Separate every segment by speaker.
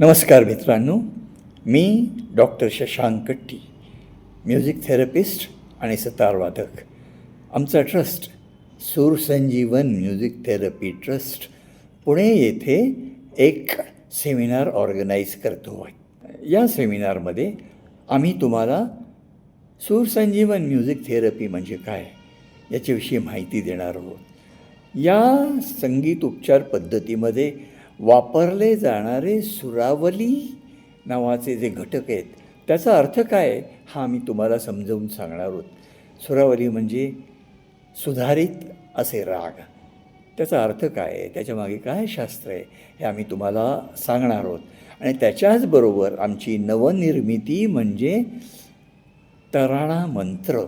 Speaker 1: नमस्कार मित्रांनो मी डॉक्टर शशांक कट्टी म्युझिक थेरपिस्ट आणि सतारवादक. आमचा trust Sursanjeevan music therapy trust Pune येथे एक सेमिनार ऑर्गनाईज करतो आहे. या सेमिनारमध्ये आम्ही तुम्हाला सूरसंजीवन म्युझिक थेरपी म्हणजे काय याच्याविषयी माहिती देणार आहोत. या संगीत उपचार पद्धतीमध्ये वापरले जाणारे सुरावली नावाचे जे घटक आहेत त्याचा अर्थ काय हा आम्ही तुम्हाला समजावून सांगणार आहोत. सुरावली म्हणजे सुधारित असे राग. त्याचा अर्थ काय आहे त्याच्यामागे काय शास्त्र आहे हे आम्ही तुम्हाला सांगणार आहोत. आणि त्याच्याचबरोबर आमची नवनिर्मिती म्हणजे तराणा मंत्र.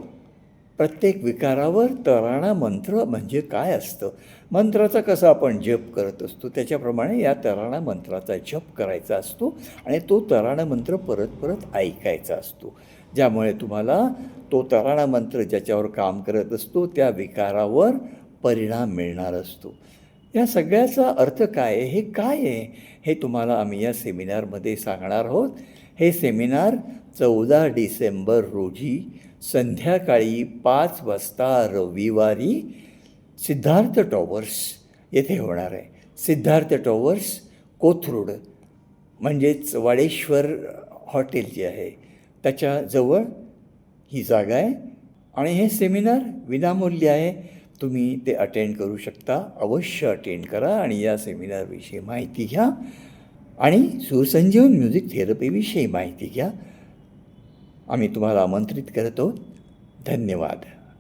Speaker 1: प्रत्येक विकारावर तराणा मंत्र म्हणजे काय असतं? मंत्राचा कसा आपण जप करत असतो? त्याच्याप्रमाणे या तराणा मंत्राचा जप करायचा असतो आणि तो तराणा मंत्र परत परत ऐकायचा असतो. ज्यामुळे तुम्हाला तो तराणा मंत्र ज्याच्यावर काम करत असतो त्या विकारावर परिणाम मिळणार असतो. या सगळ्याचा अर्थ काय आहे? हे काय आहे? हे तुम्हाला आम्ही या सेमिनारमध्ये सांगणार आहोत. हे सेमिनार चौदा डिसेंबर रोजी संध्याकाळी पाच वाजता रविवारी सिद्धार्थ टॉवर्स येथे होणार आहे. सिद्धार्थ टॉवर्स कोथरूड म्हणजेच वाडेश्वर हॉटेल जे आहे त्याच्याजवळ ही जागा आहे. आणि हे सेमिनार विनामूल्य आहे. तुम्ही ते अटेंड करू शकता. अवश्य अटेंड करा आणि या सेमिनारविषयी माहिती घ्या. आणि सुसंजीवन म्युझिक थेरपीविषयी माहिती घ्या. आम्ही तुम्हाला आमंत्रित करतो. धन्यवाद.